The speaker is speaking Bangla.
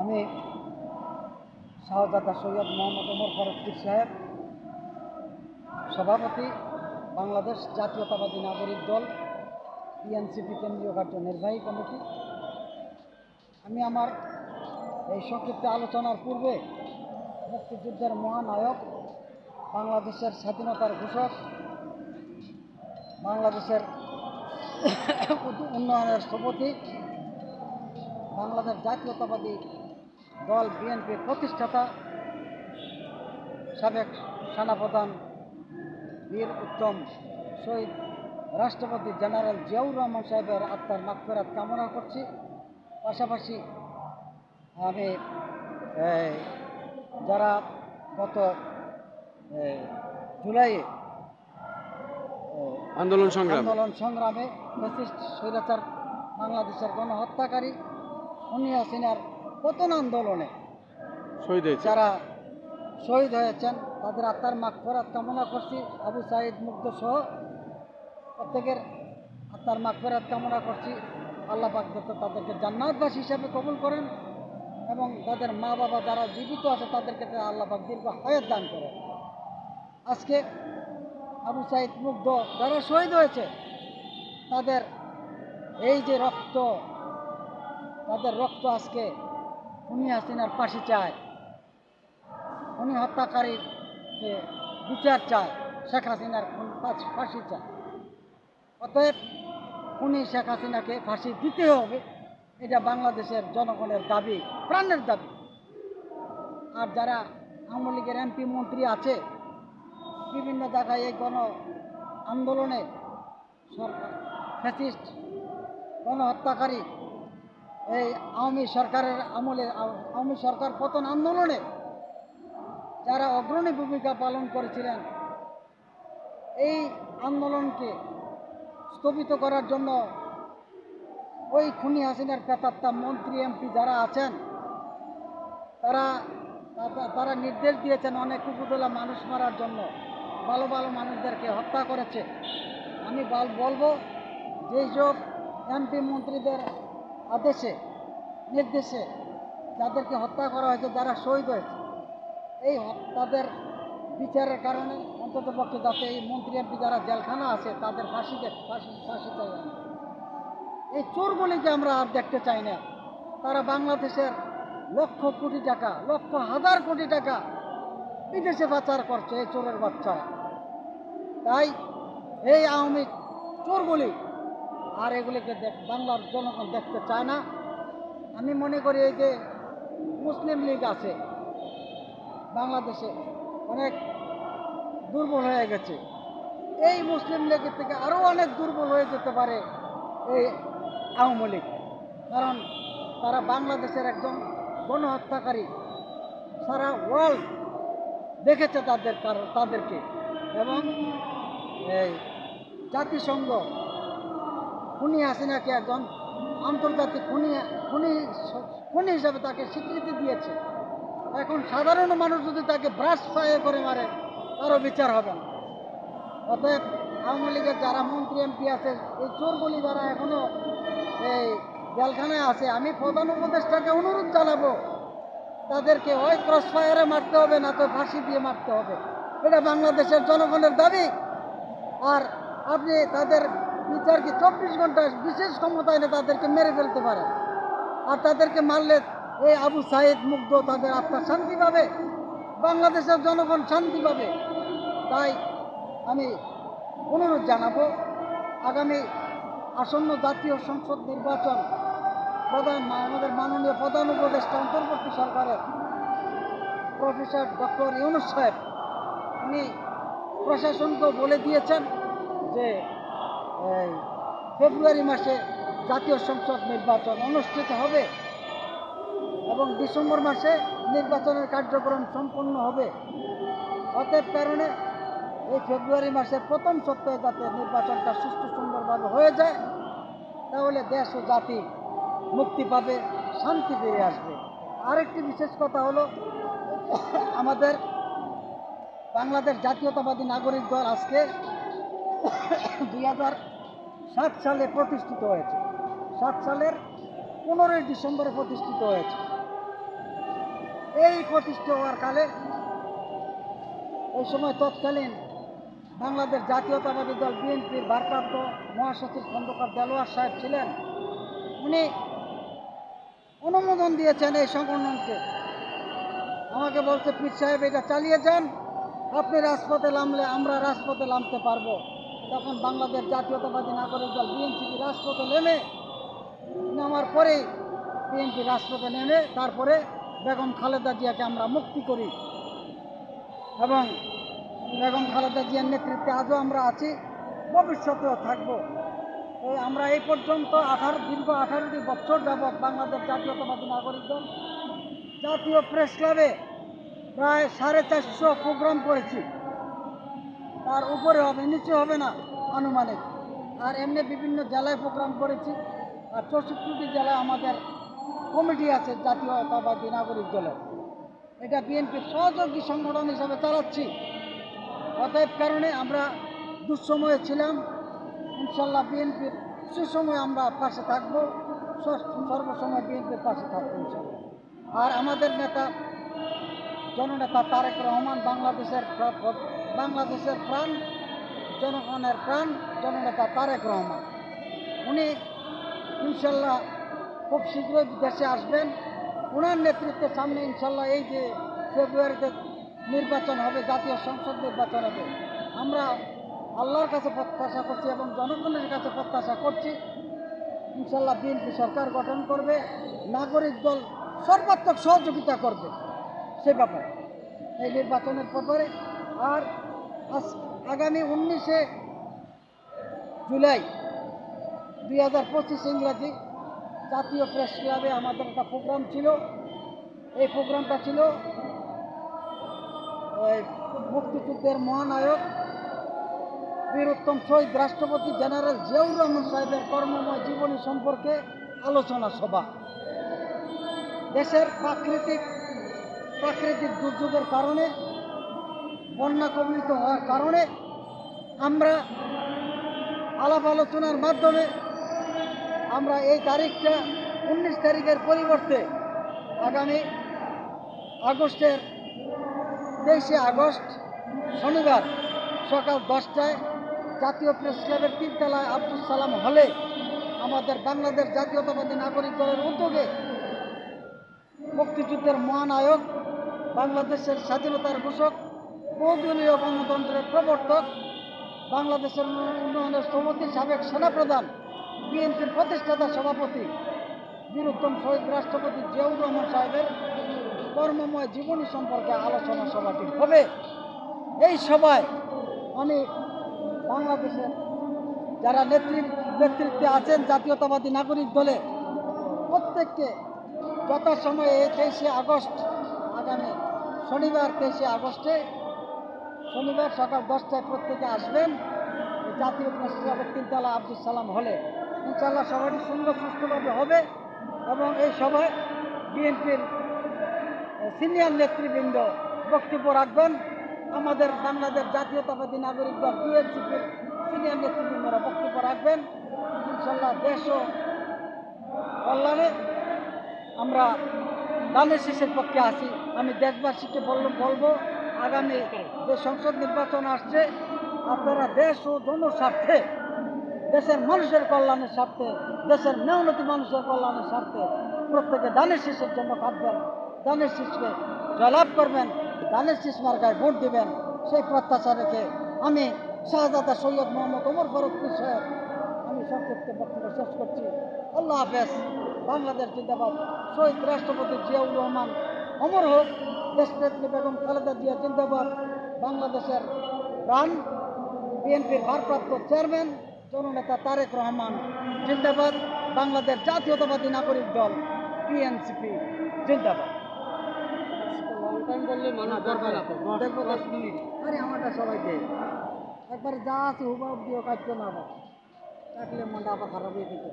আমি শাহজাদা সৈয়দ মোহাম্মদ ওমর ফারুক সাহেব, সভাপতি বাংলাদেশ জাতীয়তাবাদী নাগরিক দল বিএনসিপি কেন্দ্রীয় কার্য নির্বাহী কমিটি। আমি আমার এই সংক্ষিপ্ত আলোচনার পূর্বে মুক্তিযুদ্ধের মহানায়ক, বাংলাদেশের স্বাধীনতার ঘোষক, বাংলাদেশের উন্নয়নের স্থপতি বাংলাদেশ জাতীয়তাবাদী দল বিএনপির প্রতিষ্ঠাতা সাবেক সেনাপ্রধান বীর উত্তম শহীদ রাষ্ট্রপতি জেনারেল জিয়াউর রহমান সাহেবের আত্মার মাগফেরাত কামনা করছি। পাশাপাশি আমি যারা গত জুলাইয়ে আন্দোলন সংগ্রাম। আন্দোলন সংগ্রামে ফ্যাসিস্ট স্বৈরাচার বাংলাদেশের গণহত্যাকারী উনি হাসিনার পতন আন্দোলনে। শহীদ হয়েছে যারা শহীদ হয়েছেন তাদের আত্মার মাগফেরাত কামনা করছি। আবু সাইদ মুগ্ধ সহ প্রত্যেকের আত্মার মাগফেরাত কামনা করছি। আল্লাহ পাক তাদেরকে জান্নাতবাসী হিসাবে কবুল করেন এবং তাদের মা বাবা যারা জীবিত আছে তাদেরকে আল্লাহ পাক দীর্ঘ হায়াত দান করেন। আজকে আবু সাইদ মুগ্ধ যারা শহীদ হয়েছে তাদের এই যে রক্ত তাদের রক্ত আজকে উনি হাসিনার পাশে চায়। উনি হত্যাকারীকে বিচার চায়, শেখ হাসিনার ফাঁসি চায়। অতএব উনি শেখ হাসিনাকে ফাঁসি দিতে হবে, এটা বাংলাদেশের জনগণের দাবি, প্রাণের দাবি। আর যারা আওয়ামী লীগের এমপি মন্ত্রী আছে, বিভিন্ন জায়গায় এই গণ আন্দোলনে সরকার, ফ্যাসিস্ট, গণহত্যাকারী এই আওয়ামী সরকারের আমলে আও- আওয়ামী সরকার পতন আন্দোলনে যারা অগ্রণী ভূমিকা পালন করেছিলেন, এই আন্দোলনকে স্থগিত করার জন্য ওই খুনি হাসিনার প্রেতাত্মা মন্ত্রী এমপি যারা আছেন, তারা, তারা- নির্দেশ দিয়েছেন অনেক উপজেলা মানুষ মারার জন্য। ভালো ভালো মানুষদেরকে হত্যা করেছে। আমি বল- বলব, যেই সব এমপি মন্ত্রীদের আদেশে, নির্দেশে যাদেরকে হত্যা করা হয়েছে, যারা শহীদ হয়েছে, এই তাদের বিচারের কারণে অন্তত পক্ষে যাতে এই মন্ত্রী এমপি যারা জেলখানা আছে, তাদের ফাঁসি ফাঁসি ফাঁসি চাই। এই চোরগুলিকে আমরা আর দেখতে চাই না, তারা বাংলাদেশের লক্ষ কোটি টাকা, লক্ষ হাজার কোটি টাকা বিদেশে পাচার করছে এই চোরের বাচ্চারা তাই এই আওয়ামী চোরগুলি আর এগুলিকে দেখ বাংলার জনগণ দেখতে চায় না। আমি মনে করি এই যে মুসলিম লীগ আছে, বাংলাদেশে অনেক দুর্বল হয়ে গেছে। এই মুসলিম লীগের থেকে আরও অনেক দুর্বল হয়ে যেতে পারে এই আওয়ামী লীগ। কারণ তারা বাংলাদেশের একজন গণহত্যাকারী সারা ওয়ার্ল্ড দেখেছে তাদের তাদেরকে। এবং এই জাতিসংঘ খুনি হাসিনাকে একজন? আন্তর্জাতিক খুনি খুনি খুনি হিসাবে তাকে স্বীকৃতি দিয়েছে। এখন সাধারণ মানুষ যদি তাকে ব্রাশ ফায়ার করে মারে, তারও বিচার হবে না। অতএব আওয়ামী লীগের যারা মন্ত্রী, এমপি আছে, এই চোরগুলি যারা এখনও এই জেলখানায় আছে, আমি প্রধান উপদেষ্টাকে অনুরোধ জানাব, তাদেরকে ওই ক্রস ফায়ারে মারতে হবে, না তো ফাঁসি দিয়ে মারতে হবে। এটা বাংলাদেশের জনগণের দাবি। আর আপনি তাদের বিচার কি চব্বিশ ঘণ্টা বিশেষ ক্ষমতা এনে তাদেরকে মেরে ফেলতে পারে। আর তাদেরকে মারলে এই আবু সাইদ মুগ্ধ, তাদের আত্মা শান্তি পাবে, বাংলাদেশের জনগণ শান্তি পাবে। তাই আমি অনুরোধ জানাব, আগামী আসন্ন জাতীয় সংসদ নির্বাচন প্রধান আমাদের মাননীয় প্রধান উপদেষ্টা, অন্তর্বর্তী সরকারের প্রফেসর ডক্টর ইউনুস সাহেব, উনি প্রশাসনকেও বলে দিয়েছেন যে ফেব্রুয়ারি মাসে জাতীয় সংসদ নির্বাচন অনুষ্ঠিত হবে এবং ডিসেম্বর মাসে নির্বাচনের কার্যক্রম সম্পন্ন হবে। অতএব কারণে এই ফেব্রুয়ারি মাসের প্রথম সপ্তাহে যাতে নির্বাচনটা সুষ্ঠু সুন্দরভাবে হয়ে যায়, তাহলে দেশ ও জাতি মুক্তি পাবে, শান্তি ফিরে আসবে। আরেকটি বিশেষ কথা হলো, আমাদের বাংলাদেশ জাতীয়তাবাদী নাগরিক দল আজকে দুই হাজার সাত সালে প্রতিষ্ঠিত হয়েছে। সাত সালের পনেরোই ডিসেম্বরে প্রতিষ্ঠিত হয়েছে। এই প্রতিষ্ঠিত হওয়ার কালে ওই সময় তৎকালীন বাংলাদেশ জাতীয়তাবাদী দল বিএনপির ভারপ্রাপ্ত মহাসচিব খন্দকার দেলোয়ার সাহেব ছিলেন। উনি অনুমোদন দিয়েছেন এই সংগঠনকে। আমাকে বলছে, পীর সাহেব, এটা চালিয়ে যান। আপনি রাজপথে নামলে আমরা রাজপথে নামতে পারব। তখন বাংলাদেশ জাতীয়তাবাদী নাগরিক দল বিএনপি রাজপথে নেমে নামার পরেই বিএনপি রাজপথে নেমে, তারপরে বেগম খালেদা জিয়াকে আমরা মুক্তি করি। এবং বেগম খালেদা জিয়ার নেতৃত্বে আজও আমরা আছি, ভবিষ্যতেও থাকব। এই আমরা এই পর্যন্ত আঠারো, দীর্ঘ আঠারোটি বছর যাবৎ বাংলাদেশ জাতীয়তাবাদী নাগরিক দল জাতীয় প্রেস ক্লাবে প্রায় সাড়ে চারশো প্রোগ্রাম করেছি। তার উপরে হবে, নিচে হবে না আনুমানিক। আর এমনি বিভিন্ন জেলায় প্রোগ্রাম করেছি। আর চৌষট্টিটি জেলায় আমাদের কমিটি আছে, জাতীয়তাবাদী নাগরিক দলের এটা বিএনপির সহযোগী সংগঠন হিসাবে চালাচ্ছি। অতএব কারণে আমরা দুঃসময়ে ছিলাম। ইনশাল্লাহ বিএনপির সুসময়ে আমরা পাশে থাকব। সর্বসময় বিএনপির পাশে থাকব ইনশাল্লাহ। আর আমাদের নেতা জননেতা তারেক রহমান বাংলাদেশের বাংলাদেশের প্রাণ, জনগণের প্রাণ, জননেতা তারেক রহমান। উনি ইনশাল্লাহ খুব শীঘ্রই দেশে আসবেন। ওনার নেতৃত্বের সামনে ইনশাল্লাহ এই যে ফেব্রুয়ারিতে নির্বাচন হবে, জাতীয় সংসদ নির্বাচন হবে, আমরা আল্লাহর কাছে প্রত্যাশা করছি এবং জনগণের কাছে প্রত্যাশা করছি। ইনশাল্লাহ বিএনপি সরকার গঠন করবে, নাগরিক দল সর্বাত্মক সহযোগিতা করবে। সে ব্যাপারে। এই নির্বাচনের ব্যাপারে আর আগামী উনিশে জুলাই দুই হাজার পঁচিশ ইংরাজি জাতীয় প্রেস ক্লাবে আমাদের একটা প্রোগ্রাম ছিল। এই প্রোগ্রামটা ছিল মুক্তিযুদ্ধের মহানায়ক বীরোত্তম শহীদ রাষ্ট্রপতি জেনারেল জিয়াউর রহমান সাহেবের কর্মময় জীবনী সম্পর্কে আলোচনা সভা। দেশের প্রাকৃতিক প্রাকৃতিক দুর্যোগের কারণে, বন্যা কবলিত হওয়ার কারণে আমরা আলাপ আলোচনার মাধ্যমে আমরা এই তারিখটা উনিশ তারিখের পরিবর্তে আগামী আগস্টের তেইশে আগস্ট শনিবার সকাল দশটায় জাতীয় প্রেস ক্লাবের তিনতলায় আব্দুল সালাম হলে আমাদের বাংলাদেশ জাতীয়তাবাদী নাগরিক দলের উদ্যোগে মুক্তিযুদ্ধের মহানায়ক বাংলাদেশের স্বাধীনতার ঘোষক বহুদলীয় গণতন্ত্রের প্রবর্তক, বাংলাদেশের উন্নয়নের স্থপতি সাবেক সেনাপ্রধান, বিএনপির প্রতিষ্ঠাতা সভাপতি, বীরুত্তম শহীদ রাষ্ট্রপতি জিয়াউর রহমান সাহেবের কর্মময় জীবনী সম্পর্কে আলোচনা সভাটি হবে। এই সভায় আমি বাংলাদেশের যারা নেতৃত্ব নেতৃত্বে আছেন জাতীয়তাবাদী নাগরিক দলে প্রত্যেককে যথাসময়ে এই তেইশে আগস্ট আগামী শনিবার তেইশে আগস্টে, শনিবার সকাল দশটায় প্রত্যেকে আসবেন। জাতীয় প্রেস তিনতলা আব্দুল সালাম হলে। ইনশাল্লাহ সভাটি সুন্দর সুস্থভাবে হবে এবং এই সভায় বিএনপির সিনিয়র নেতৃবৃন্দ বক্তব্য রাখবেন। আমাদের বাংলাদেশ জাতীয়তাবাদী নাগরিক দল বিএনসিপির সিনিয়র নেতৃবৃন্দরা বক্তব্য রাখবেন। ইনশাল্লাহ দেশ ও কল্যাণে আমরা দানের শেষের পক্ষে আছি। আমি দেশবাসীকে বলব বলব, আগামী যে সংসদ নির্বাচন আসছে, আপনারা দেশ ও জনস্বার্থে, দেশের মানুষের কল্যাণের স্বার্থে, দেশের মেহনতি মানুষের কল্যাণের স্বার্থে প্রত্যেকে দানের শীষের জন্য কাটবেন দানের শীষকে জয়লাভ করবেন, দানের শীষ মার্কায় ভোট দেবেন। সেই প্রত্যাশা রেখে আমি শাহজাদা সৈয়দ মোহাম্মদ ওমর ফারুক সাহেব, আমি সংক্ষিপ্ত বক্তব্য শেষ করছি। আল্লাহ হাফেজ। বাংলাদেশ জিন্দাবাদ। শহীদ রাষ্ট্রপতি জিয়াউর রহমান, অমর হোক দেশনেত্রী বেগম খালেদা জিয়া জিন্দাবাদ। বাংলাদেশের প্রাণ বিএনপির ভারপ্রাপ্ত চেয়ারম্যান, জননেতা তারেক রহমান জিন্দাবাদ। বাংলাদেশ জাতীয়তাবাদী নাগরিক দল, বিএনসিপি জিন্দাবাদ। দেখব আরে আমারটা সবাইকে। একবার যা আছে হুবাব দিও, কাটতে না আবার কাটলে মনটা আবার খারাপ হয়ে যেত